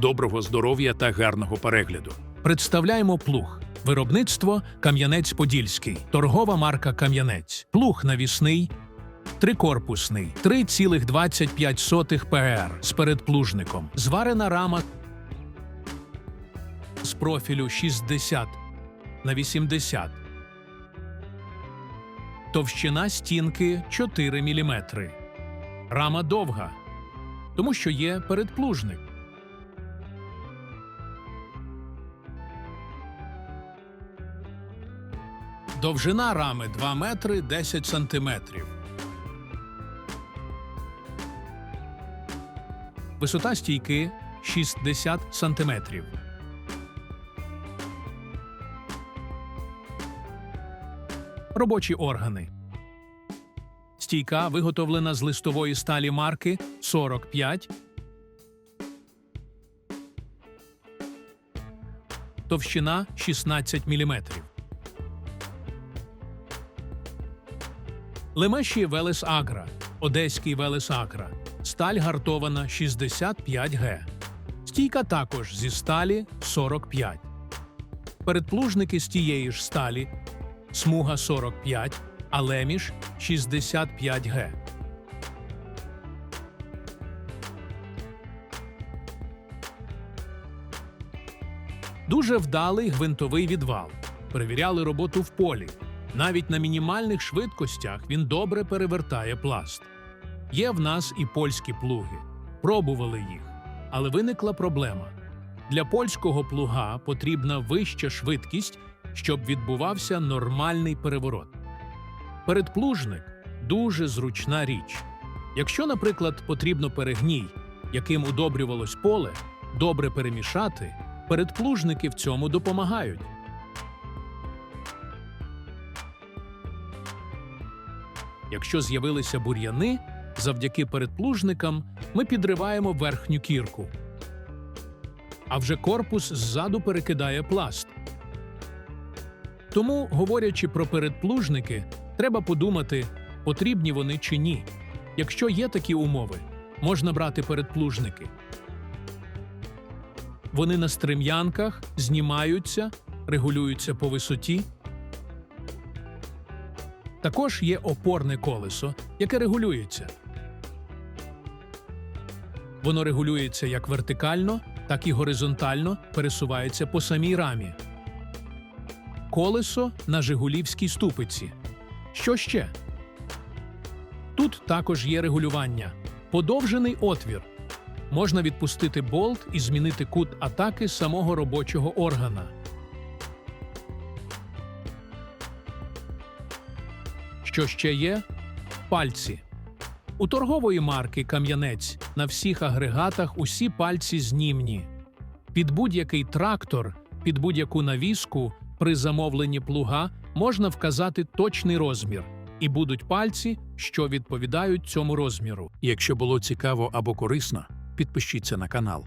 Доброго здоров'я та гарного перегляду. Представляємо плуг. Виробництво Кам'янець-Подільський. Торгова марка Кам'янець. Плуг навісний, трикорпусний, 3,25 ПР з передплужником. Зварена рама з профілю 60 на 80. Товщина стінки 4 мм. Рама довга, тому що є передплужник. Довжина рами 2 метри 10 сантиметрів. Висота стійки 60 сантиметрів. Робочі органи. Стійка виготовлена з листової сталі марки 45. Товщина 16 міліметрів. Лемеші Велес Агра, Одеський Велес Агра, сталь гартована 65Г. Стійка також зі сталі 45. Передплужники з тієї ж сталі, смуга 45, а леміш 65Г. Дуже вдалий гвинтовий відвал. Перевіряли роботу в полі. Навіть на мінімальних швидкостях він добре перевертає пласт. Є в нас і польські плуги. Пробували їх. Але виникла проблема. Для польського плуга потрібна вища швидкість, щоб відбувався нормальний переворот. Передплужник дуже зручна річ. Якщо, наприклад, потрібно перегній, яким удобрювалось поле, добре перемішати, передплужники в цьому допомагають. Якщо з'явилися бур'яни, завдяки передплужникам ми підриваємо верхню кірку. А вже корпус ззаду перекидає пласт. Тому, говорячи про передплужники, треба подумати, потрібні вони чи ні. Якщо є такі умови, можна брати передплужники. Вони на стрем'янках знімаються, регулюються по висоті. Також є опорне колесо, яке регулюється. Воно регулюється як вертикально, так і горизонтально пересувається по самій рамі. Колесо на жигулівській ступиці. Що ще? Тут також є регулювання. Подовжений отвір. Можна відпустити болт і змінити кут атаки самого робочого органа. Що ще є? Пальці. У торгової марки Кам'янець на всіх агрегатах усі пальці знімні. Під будь-який трактор, під будь-яку навіску при замовленні плуга можна вказати точний розмір, і будуть пальці, що відповідають цьому розміру. Якщо було цікаво або корисно, підпишіться на канал.